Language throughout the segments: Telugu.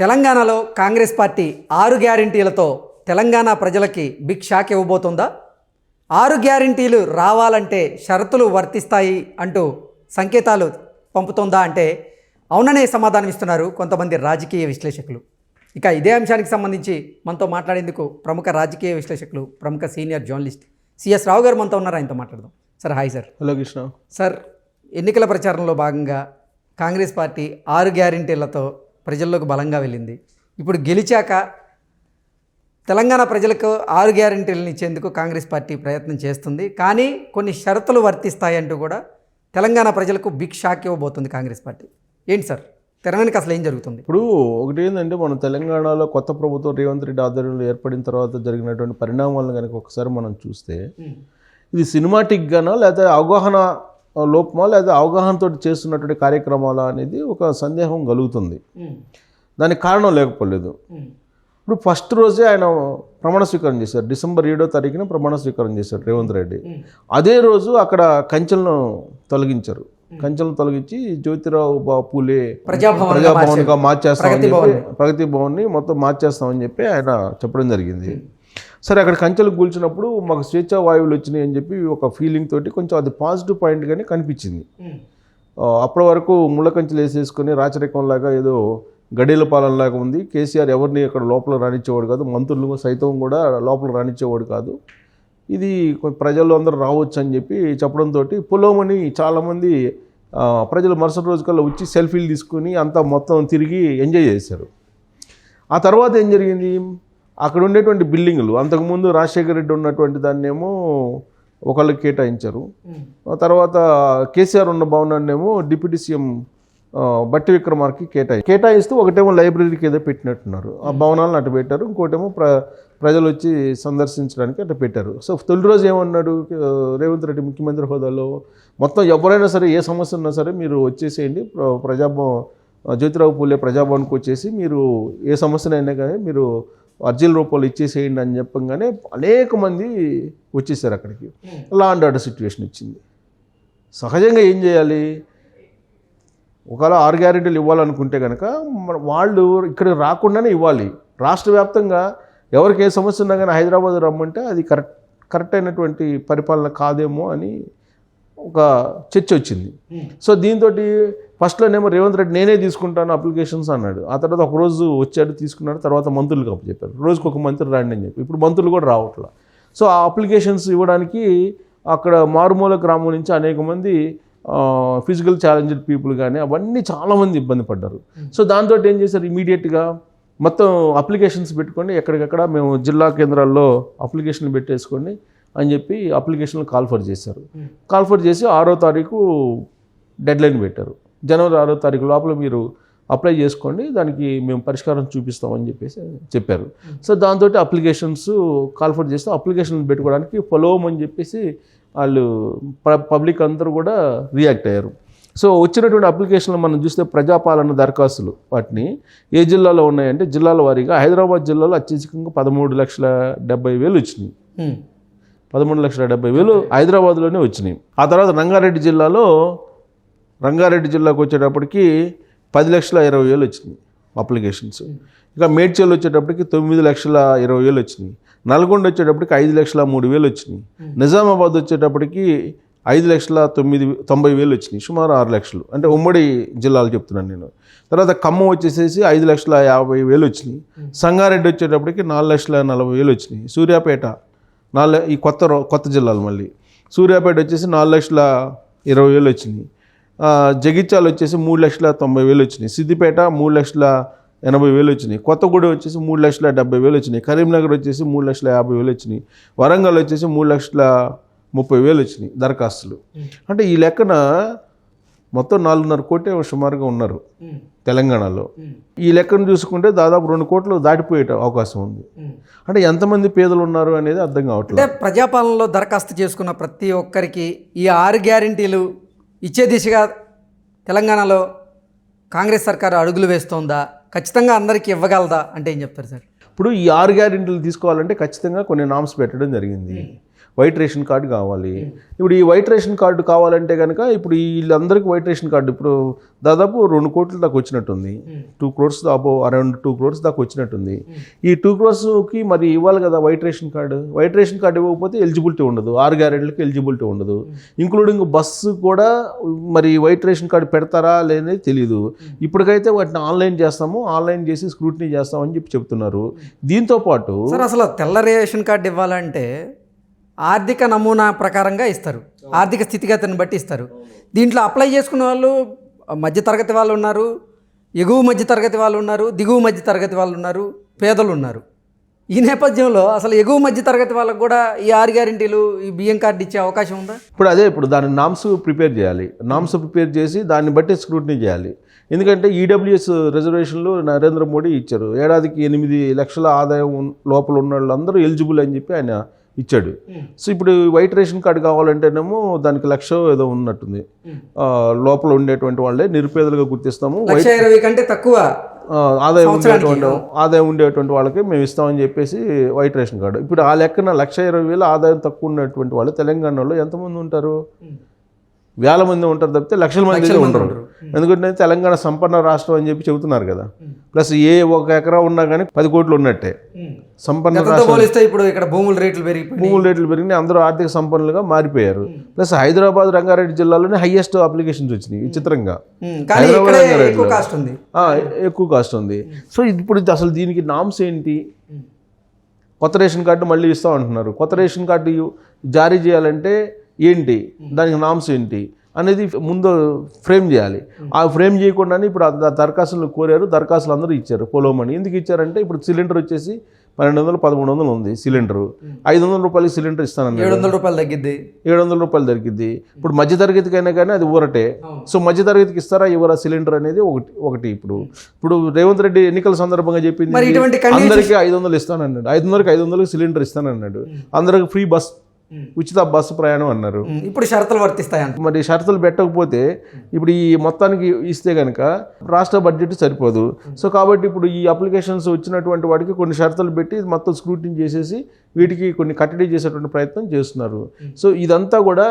తెలంగాణలో కాంగ్రెస్ పార్టీ ఆరు గ్యారంటీలతో తెలంగాణ ప్రజలకి బిగ్ షాక్ ఇవ్వబోతుందా? ఆరు గ్యారంటీలు రావాలంటే షరతులు వర్తిస్తాయి అంటూ సంకేతాలు పంపుతోందా అంటే అవుననే సమాధానం ఇస్తున్నారు కొంతమంది రాజకీయ విశ్లేషకులు. ఇక ఇదే అంశానికి సంబంధించి మనతో మాట్లాడేందుకు ప్రముఖ రాజకీయ విశ్లేషకులు ప్రముఖ సీనియర్ జర్నలిస్ట్ సిఎస్ రావు గారు మనతో ఉన్నారు. ఆయనతో మాట్లాడదాం. Sir hi sir. Hello Krishna. Sir ఎన్నికల ప్రచారంలో భాగంగా కాంగ్రెస్ పార్టీ ఆరు గ్యారంటీలతో ప్రజల్లోకి బలంగా వెళ్ళింది. ఇప్పుడు గెలిచాక తెలంగాణ ప్రజలకు ఆరు గ్యారంటీలను ఇచ్చేందుకు కాంగ్రెస్ పార్టీ ప్రయత్నం చేస్తుంది. కానీ కొన్ని షరతులు వర్తిస్తాయంటూ కూడా తెలంగాణ ప్రజలకు బిగ్ షాక్ ఇవ్వబోతుంది కాంగ్రెస్ పార్టీ. ఏంటి సార్? తెలంగాణకి అసలు ఏం జరుగుతుంది? ఇప్పుడు ఒకటి ఏంటంటే మన తెలంగాణలో కొత్త ప్రభుత్వం రేవంత్ రెడ్డి ఆధ్వర్యంలో ఏర్పడిన తర్వాత జరిగినటువంటి పరిణామాలను కనుక ఒకసారి మనం చూస్తే ఇది సినిమాటిక్గానా లేదా అవగాహన లోపమా లేదా అవగాహనతో చేస్తున్నటువంటి కార్యక్రమాలా అనేది ఒక సందేహం కలుగుతుంది. దానికి కారణం లేకపోలేదు. ఇప్పుడు ఫస్ట్ రోజే ఆయన ప్రమాణ స్వీకారం చేశారు. డిసెంబర్ ఏడో తారీఖున ప్రమాణ స్వీకారం చేశారు రేవంత్ రెడ్డి. అదే రోజు అక్కడ కంచెలను తొలగించారు. కంచెలను తొలగించి జ్యోతిరావు బా పూలే ప్రజాభవన్ ప్రజాభవన్గా మార్చేస్తామని ప్రగతి చెప్పి ప్రగతి భవన్ని మొత్తం మార్చేస్తామని చెప్పి ఆయన చెప్పడం జరిగింది. సరే అక్కడ కంచెలు కూల్చినప్పుడు మాకు స్వేచ్ఛా వాయువులు వచ్చినాయి అని చెప్పి ఒక ఫీలింగ్ తోటి కొంచెం అది పాజిటివ్ పాయింట్గానే కనిపించింది. అప్పటి వరకు ముళ్ళ కంచెలు వేసేసుకొని రాచరికంలాగా ఏదో గడియల పాలనలాగా ఉంది. కేసీఆర్ ఎవరిని అక్కడ లోపల రానిచ్చేవాడు కాదు మంత్రులు సైతం కూడా లోపల రానిచ్చేవాడు కాదు. ఇది ప్రజలు అందరూ రావచ్చు అని చెప్పి చెప్పడంతో పొలోమని చాలామంది ప్రజలు మరుసటి రోజు కల్లా వచ్చి సెల్ఫీలు తీసుకుని అంతా మొత్తం తిరిగి ఎంజాయ్ చేశారు. ఆ తర్వాత ఏం జరిగింది? అక్కడ ఉండేటువంటి బిల్డింగులు. అంతకుముందు రాజశేఖర రెడ్డి ఉన్నటువంటి దాన్నేమో ఒకళ్ళకి కేటాయించారు. తర్వాత కేసీఆర్ ఉన్న భవనాన్నేమో డిప్యూటీ సీఎం బట్టి విక్రమార్కి కేటాయి కేటాయిస్తూ ఒకటేమో లైబ్రరీకి ఏదో పెట్టినట్టున్నారు. ఆ భవనాలను అటు పెట్టారు ఇంకోటేమో ప్ర ప్రజలు వచ్చి సందర్శించడానికి అటు పెట్టారు. సో తొలి రోజు ఏమన్నాడు రేవంత్ రెడ్డి ముఖ్యమంత్రి హోదాలో మొత్తం ఎవరైనా సరే ఏ సమస్య ఉన్నా సరే మీరు వచ్చేసేయండి ప్ర- ప్రజాభవన్ జ్యోతిరావు పూలే ప్రజాభవన్కి వచ్చేసి మీరు ఏ సమస్యనైనా కానీ మీరు అర్జీల రూపంలో ఇచ్చేసేయండి అని చెప్పంగానే అనేక మంది వచ్చేసారు అక్కడికి. లా అండ్ ఆర్డర్ సిచ్యువేషన్ ఇచ్చింది సహజంగా ఏం చేయాలి? ఒకవేళ ఆరు గ్యారెంటీలు ఇవ్వాలనుకుంటే కనుక మన వాళ్ళు ఇక్కడ రాకుండానే ఇవ్వాలి. రాష్ట్ర వ్యాప్తంగా ఎవరికి ఏ సమస్య ఉన్నా కానీ హైదరాబాద్ రమ్మంటే అది కరెక్ట్ కరెక్ట్ అయినటువంటి పరిపాలన కాదేమో అని ఒక చర్చ వచ్చింది. సో దీంతో ఫస్ట్లోనేమో రేవంత్ రెడ్డి నేనే తీసుకుంటాను అప్లికేషన్స్ అన్నాడు. ఆ తర్వాత ఒక రోజు వచ్చాడు తీసుకున్నాడు తర్వాత మంత్రులకు అప్పచెప్పారు రోజుకి ఒక మంత్రి రాండి అని చెప్పి. ఇప్పుడు మంత్రులు కూడా రావట్లా. సో ఆ అప్లికేషన్స్ ఇవ్వడానికి అక్కడ మారుమూల గ్రామం నుంచి అనేక మంది ఫిజికల్ ఛాలెంజ్డ్ పీపుల్ కానీ అవన్నీ చాలామంది ఇబ్బంది పడ్డారు. సో దాంతో ఏం చేశారు? ఇమీడియట్గా మొత్తం అప్లికేషన్స్ పెట్టుకొని ఎక్కడికక్కడ మేము జిల్లా కేంద్రాల్లో అప్లికేషన్లు పెట్టేసుకోండి అని చెప్పి అప్లికేషన్లు కాల్ఫర్ చేశారు. కాల్ఫర్ చేసి ఆరో తారీఖు డెడ్ లైన్ పెట్టారు. జనవరి ఆరో తారీఖు లోపల మీరు అప్లై చేసుకోండి దానికి మేము పరిష్కారం చూపిస్తామని చెప్పేసి చెప్పారు. సో దాంతో అప్లికేషన్స్ కాల్ఫర్ చేస్తే అప్లికేషన్లు పెట్టుకోవడానికి ఫలోమ్ అని చెప్పేసి వాళ్ళు పబ్లిక్ అందరూ కూడా రియాక్ట్ అయ్యారు. సో వచ్చినటువంటి అప్లికేషన్లు మనం చూస్తే ప్రజాపాలన దరఖాస్తులు వాటిని ఏ జిల్లాలో ఉన్నాయంటే జిల్లాల వారీగా హైదరాబాద్ జిల్లాలో అత్యధికంగా పదమూడు లక్షల డెబ్బై వేలు వచ్చినాయి. పదమూడు లక్షల డెబ్బై వేలు హైదరాబాద్లోనే వచ్చినాయి. ఆ తర్వాత రంగారెడ్డి జిల్లాలో రంగారెడ్డి జిల్లాకు వచ్చేటప్పటికి పది లక్షల ఇరవై వేలు వచ్చినాయి అప్లికేషన్స్. ఇక మేడ్చల్ వచ్చేటప్పటికి తొమ్మిది లక్షల ఇరవై వేలు వచ్చినాయి. నల్గొండ వచ్చేటప్పటికి ఐదు లక్షల మూడు వేలు వచ్చినాయి. నిజామాబాద్ వచ్చేటప్పటికి ఐదు లక్షల తొమ్మిది తొంభై వేలు వచ్చినాయి. సుమారు ఆరు లక్షలు. అంటే ఉమ్మడి జిల్లాలు చెప్తున్నాను నేను. తర్వాత ఖమ్మం వచ్చేసేసి ఐదు లక్షల యాభై వేలు వచ్చినాయి. సంగారెడ్డి వచ్చేటప్పటికి నాలుగు లక్షల నలభై వేలు వచ్చినాయి. సూర్యాపేట నాలుగు ఈ కొత్త రో- కొత్త జిల్లాలు మళ్ళీ. సూర్యాపేట వచ్చేసి నాలుగు లక్షల ఇరవై వేలు వచ్చినాయి జగిత్యాల వచ్చేసి మూడు లక్షల తొంభై వేలు వచ్చినాయి సిద్దిపేట మూడు లక్షల ఎనభై వేలు వచ్చినాయి కొత్తగూడెం వచ్చేసి మూడు లక్షల డెబ్బై వేలు వచ్చినాయి కరీంనగర్ వచ్చేసి మూడు లక్షల యాభై వేలు వచ్చినాయి వరంగల్ వచ్చేసి మూడు లక్షల ముప్పై వేలు వచ్చినాయి దరఖాస్తులు. అంటే ఈ లెక్కన మొత్తం నాలుగున్నర కోటే సుమారుగా ఉన్నారు తెలంగాణలో. ఈ లెక్కను చూసుకుంటే దాదాపు రెండు కోట్లు దాటిపోయే అవకాశం ఉంది. అంటే ఎంతమంది పేదలు ఉన్నారు అనేది అర్థం కావట్లేదు. అంటే ప్రజాపాలనలో దరఖాస్తు చేసుకున్న ప్రతి ఒక్కరికి ఈ ఆరు గ్యారంటీలు ఇచ్చే దిశగా తెలంగాణలో కాంగ్రెస్ సర్కార్ అడుగులు వేస్తోందా? ఖచ్చితంగా అందరికీ ఇవ్వగలదా? అంటే ఏం చెప్తారు సార్? ఇప్పుడు ఈ ఆరు గ్యారెంటీలు తీసుకోవాలంటే ఖచ్చితంగా కొన్ని నామ్స్ పెట్టడం జరిగింది. వైట్ రేషన్ కార్డు కావాలి. ఇప్పుడు ఈ వైట్ రేషన్ కార్డు కావాలంటే కనుక ఇప్పుడు వీళ్ళందరికీ వైట్ రేషన్ కార్డు ఇప్పుడు దాదాపు రెండు కోట్ల దాకా వచ్చినట్టుంది. టూ క్రోర్స్ అబో అరౌండ్ టూ క్రోర్స్ దాకా వచ్చినట్టుంది. ఈ టూ క్రోర్స్కి మరి ఇవ్వాలి కదా white ration card. White ration card ఇవ్వకపోతే ఎలిజిబిలిటీ ఉండదు. ఆరు గ్యారెంట్లకి ఎలిజిబిలిటీ ఉండదు. ఇంక్లూడింగ్ బస్సు కూడా మరి వైట్ రేషన్ కార్డు పెడతారా లేదని తెలియదు ఇప్పటికైతే వాటిని ఆన్లైన్ చేస్తాము. ఆన్లైన్ చేసి స్క్రూటినీ చేస్తామని చెప్పి చెప్తున్నారు. దీంతో పాటు సార్ అసలు తెల్ల రేషన్ కార్డు ఇవ్వాలంటే ఆర్థిక నమూనా ప్రకారంగా ఇస్తారు. ఆర్థిక స్థితిగతిని బట్టి ఇస్తారు. దీంట్లో అప్లై చేసుకున్న వాళ్ళు మధ్యతరగతి వాళ్ళు ఉన్నారు ఎగువ మధ్యతరగతి వాళ్ళు ఉన్నారు దిగువ మధ్యతరగతి వాళ్ళు ఉన్నారు పేదలు ఉన్నారు. ఈ నేపథ్యంలో అసలు ఎగువ మధ్యతరగతి వాళ్ళకు కూడా ఈ ఆరు గ్యారెంటీలు ఈ బియ్యం కార్డు ఇచ్చే అవకాశం ఉందా? ఇప్పుడు అదే ఇప్పుడు దాని నామ్స్ ప్రిపేర్ చేయాలి. నామ్స్ ప్రిపేర్ చేసి దాన్ని బట్టి స్క్రూటినీ చేయాలి. ఎందుకంటే ఈడబ్ల్యూఎస్ రిజర్వేషన్లు నరేంద్ర మోడీ ఇచ్చారు. ఏడాదికి ఎనిమిది లక్షల ఆదాయం లోపల ఉన్న వాళ్ళందరూ ఎలిజిబుల్ అని చెప్పి ఆయన ఇచ్చాడు. సో ఇప్పుడు వైట్ రేషన్ కార్డు కావాలంటేనేమో దానికి లక్ష ఏదో ఉన్నట్టుంది. లోపల ఉండేటువంటి వాళ్ళే నిరుపేదలుగా గుర్తిస్తాము. ఇరవై కంటే తక్కువ ఆదాయం ఉండేటువంటి ఆదాయం ఉండేటువంటి వాళ్ళకి మేము ఇస్తామని చెప్పేసి వైట్ రేషన్ కార్డు. ఇప్పుడు ఆ లెక్కన లక్ష ఇరవై వేలు ఆదాయం తక్కువ ఉన్నటువంటి వాళ్ళు తెలంగాణలో ఎంతమంది ఉంటారు? వేల మంది ఉంటారు తప్పితే లక్షల మంది ఉండరు. ఎందుకంటే తెలంగాణ సంపన్న రాష్ట్రం అని చెప్పి చెబుతున్నారు కదా. ప్లస్ ఏ ఒక ఎకరా ఉన్నా కానీ పది కోట్లు ఉన్నట్టే. సంపన్న ఇప్పుడు ఇక్కడ భూముల రేట్లు భూముల రేట్లు పెరిగినాయి అందరూ ఆర్థిక సంపన్నులుగా మారిపోయారు. ప్లస్ హైదరాబాద్ రంగారెడ్డి జిల్లాలోనే హైయెస్ట్ అప్లికేషన్స్ వచ్చినాయి విచిత్రంగా హైదరాబాద్ ఇక్కడే రంగారెడ్డిలో. ఎక్కువ కాస్ట్ ఉంది. సో ఇప్పుడు అసలు దీనికి నామ్స్ ఏంటి? కొత్త రేషన్ కార్డు మళ్ళీ ఇస్తాం అంటున్నారు. కొత్త రేషన్ కార్డు జారీ చేయాలంటే ఏంటి? దానికి నామ్స్ ఏంటి? అనేది ముందు ఫ్రేమ్ చేయాలి. ఆ ఫ్రేమ్ చేయకుండానే ఇప్పుడు దరఖాస్తులు కోరారు దరఖాస్తులు అందరూ ఇచ్చారు పొలవమని ఎందుకు ఇచ్చారంటే ఇప్పుడు సిలిండర్ వచ్చేసి పన్నెండు వందలు పదమూడు వందలు ఉంది సిలిండర్. ఐదు వందల రూపాయలకి సిలిండర్ ఇస్తానన్నారు. ఏడు వందల రూపాయలు తగ్గిద్ది. ఏడు వందల రూపాయలు దొరికింది ఇప్పుడు మధ్యతరగతికైనా కానీ అది ఊరటే. సో మధ్యతరగతికి ఇస్తారా ఇవ్వరా సిలిండర్ అనేది ఒకటి ఒకటి ఇప్పుడు. ఇప్పుడు రేవంత్ రెడ్డి ఎన్నికల సందర్భంగా చెప్పింది అందరికీ ఐదు వందలు ఇస్తానన్నాడు ఐదు వందలకి ఐదు వందలకి సిలిండర్ ఇస్తానన్నాడు. అందరికి ఫ్రీ బస్ ఉచిత బస్సు ప్రయాణం అన్నారు. ఇప్పుడు షరతులు వర్తిస్తాయంట. మరి షరతులు పెట్టకపోతే ఇప్పుడు ఈ మొత్తానికి ఇస్తే కనుక రాష్ట్ర బడ్జెట్ సరిపోదు. సో కాబట్టి ఇప్పుడు ఈ అప్లికేషన్స్ వచ్చినటువంటి వాటికి కొన్ని షరతులు పెట్టి మొత్తం స్క్రూటినీ చేసేసి వీటికి కొన్ని కట్టడి చేసేటువంటి ప్రయత్నం చేస్తున్నారు. సో ఇదంతా కూడా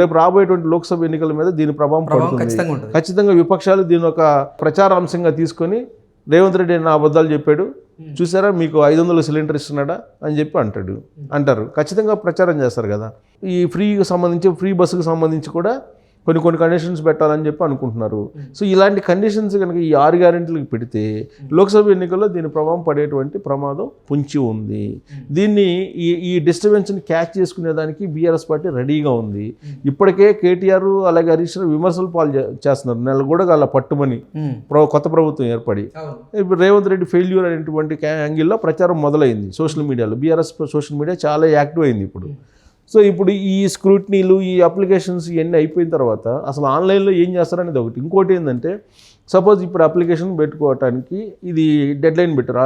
రేపు రాబోయేటువంటి లోక్సభ ఎన్నికల మీద దీని ప్రభావం పడుతుంది. ఖచ్చితంగా విపక్షాలు దీని ఒక ప్రచారాంశంగా తీసుకొని రేవంత్ రెడ్డి నా అబద్ధాలు చెప్పాడు. చూసారా మీకు ఐదు వందల సిలిండర్ ఇస్తున్నాడా అని చెప్పి అంటాడు. అంటారు. ఖచ్చితంగా ప్రచారం చేస్తారు కదా. ఈ ఫ్రీకి సంబంధించి ఫ్రీ బస్సుకు సంబంధించి కూడా కొన్ని కొన్ని కండిషన్స్ పెట్టాలని చెప్పి అనుకుంటున్నారు. సో ఇలాంటి కండిషన్స్ కనుక ఈ ఆరు గ్యారెంటీలకు పెడితే లోక్సభ ఎన్నికల్లో దీని ప్రభావం పడేటువంటి ప్రమాదం పొంచి ఉంది. దీన్ని ఈ ఈ డిస్టర్బెన్స్ని క్యాచ్ చేసుకునేదానికి బీఆర్ఎస్ పార్టీ రెడీగా ఉంది. ఇప్పటికే కేటీఆర్ అలాగే హరీష్ విమర్శలు పాలు చేస్తున్నారు. నెల కూడా అలా పట్టుమని కొత్త ప్రభుత్వం ఏర్పడి. ఇప్పుడు రేవంత్ రెడ్డి ఫెయిల్యూర్ అనేటువంటి యాంగిల్లో ప్రచారం మొదలైంది. సోషల్ మీడియాలో బీఆర్ఎస్ సోషల్ మీడియా చాలా యాక్టివ్ అయింది ఇప్పుడు. సో ఇప్పుడు ఈ స్క్రూట్నీలు ఈ అప్లికేషన్స్ ఇవన్నీ అయిపోయిన తర్వాత అసలు ఆన్లైన్లో ఏం చేస్తారనేది ఒకటి. ఇంకోటి ఏంటంటే సపోజ్ ఇప్పుడు అప్లికేషన్ పెట్టుకోవటానికి ఇది డెడ్ లైన్ పెట్టారు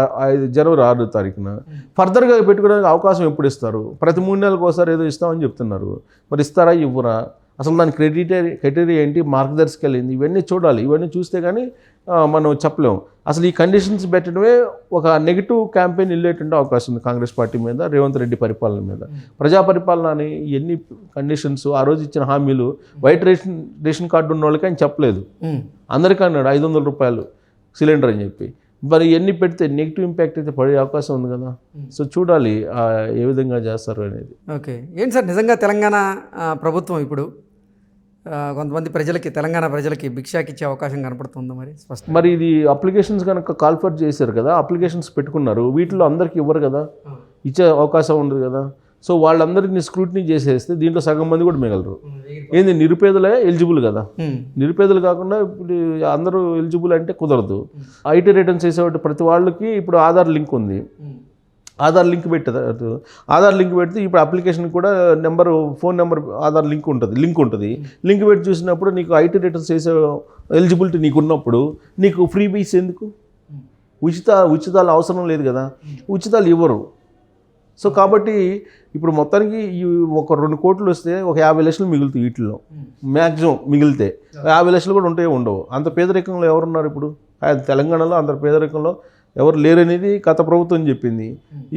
జనవరి ఆరు తారీఖున. ఫర్దర్గా పెట్టుకోవడానికి అవకాశం ఎప్పుడు ఇస్తారు? ప్రతి మూడు నెలలకు ఒకసారి ఏదో ఇస్తామని చెప్తున్నారు. మరి ఇస్తారా ఇవ్వరా? అసలు దాని క్రెడిటరీ క్రైటీరియా ఏంటి? మార్గదర్శకాలు ఏంటి? ఇవన్నీ చూడాలి. ఇవన్నీ చూస్తే కానీ మనం చెప్పలేం అసలు ఈ కండిషన్స్ పెట్టడమే ఒక నెగిటివ్ క్యాంపెయిన్ వెళ్ళేటువంటి అవకాశం ఉంది కాంగ్రెస్ పార్టీ మీద రేవంత్ రెడ్డి పరిపాలన మీద. ప్రజా పరిపాలన అని ఎన్ని కండిషన్స్ ఆ రోజు ఇచ్చిన హామీలు వైట్ రేషన్ రేషన్ కార్డు ఉన్న వాళ్ళకి ఆయన చెప్పలేదు. అందరికీ అన్నాడు ఐదు వందల రూపాయలు సిలిండర్ అని చెప్పి. మరి ఎన్ని పెడితే నెగిటివ్ ఇంపాక్ట్ అయితే పడే అవకాశం ఉంది కదా. సో చూడాలి ఏ విధంగా చేస్తారు అనేది. ఓకే. ఏంటి సార్ నిజంగా తెలంగాణ ప్రభుత్వం ఇప్పుడు కొంతమంది ప్రజలకి తెలంగాణ ప్రజలకి భిక్షాకి ఇచ్చే అవకాశం కనపడుతుందా మరి? స్పష్టం మరి ఇది అప్లికేషన్స్ కనుక కాల్ఫర్ చేశారు కదా అప్లికేషన్స్ పెట్టుకున్నారు వీటిలో అందరికి ఇవ్వరు కదా ఇచ్చే అవకాశం ఉండదు కదా. సో వాళ్ళందరినీ స్క్రూటినీ చేసేస్తే దీంట్లో సగం మంది కూడా మిగలరు. ఏంది నిరుపేదలే ఎలిజిబుల్ కదా? నిరుపేదలు కాకుండా ఇప్పుడు అందరూ ఎలిజిబుల్ అంటే కుదరదు. ఐటీ రిటర్న్స్ చేసేవాటి ప్రతి వాళ్ళకి ఇప్పుడు ఆధార్ లింక్ ఉంది. ఆధార్ లింక్ పెట్టదు. ఆధార్ లింక్ పెడితే ఇప్పుడు అప్లికేషన్ కూడా number phone number Aadhaar link ఉంటుంది లింక్ ఉంటుంది. లింక్ పెట్టి చూసినప్పుడు నీకు ఐటీ రిటర్న్స్ చేసే ఎలిజిబిలిటీ నీకు ఉన్నప్పుడు నీకు ఫ్రీ బీస్ ఎందుకు? ఉచిత ఉచితాలు అవసరం లేదు కదా. ఉచితాలు ఇవ్వరు. సో కాబట్టి ఇప్పుడు మొత్తానికి ఈ ఒక రెండు కోట్లు వస్తే ఒక యాభై లక్షలు మిగులుతాయి వీటిల్లో. మ్యాక్సిమం మిగిలితే. యాభై లక్షలు కూడా ఉంటే ఉండవు. అంత పేదరికంలో ఎవరున్నారు ఇప్పుడు? తెలంగాణలో అంత పేదరికంలో ఎవరు లేరనేది గత ప్రభుత్వం చెప్పింది.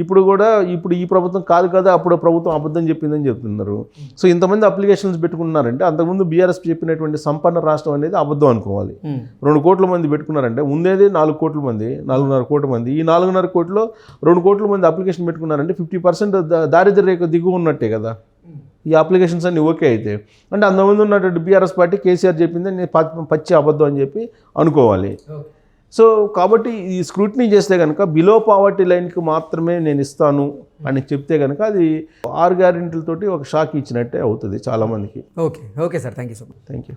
ఇప్పుడు కూడా ఇప్పుడు ఈ ప్రభుత్వం కాదు కదా అప్పుడు ప్రభుత్వం అబద్ధం చెప్పిందని చెప్తున్నారు. సో ఇంతమంది అప్లికేషన్స్ పెట్టుకున్నారంటే అంతకుముందు బీఆర్ఎస్ చెప్పినటువంటి సంపన్న రాష్ట్రం అనేది అబద్ధం అనుకోవాలి. రెండు కోట్ల మంది పెట్టుకున్నారంటే ఉండేది నాలుగు కోట్ల మంది నాలుగున్నర కోట్ల మంది. ఈ నాలుగున్నర కోట్లో రెండు కోట్ల మంది అప్లికేషన్ పెట్టుకున్నారంటే ఫిఫ్టీ పర్సెంట్ దారిద్ర్య రేఖ దిగువ ఉన్నట్టే కదా. ఈ అప్లికేషన్స్ అన్ని ఓకే అయితే. అంటే అంతమంది ఉన్నటువంటి బీఆర్ఎస్ పార్టీ కేసీఆర్ చెప్పింది నేను పచ్చి అబద్ధం అని చెప్పి అనుకోవాలి. సో కాబట్టి ఈ స్క్రూటినీ చేస్తే కనుక బిలో పావర్టీ లైన్కి మాత్రమే నేను ఇస్తాను అని చెప్తే కనుక అది ఆరు గ్యారెంటీలతోటి ఒక షాక్ ఇచ్చినట్టే అవుతుంది చాలామందికి. Okay okay sir thank you so much thank you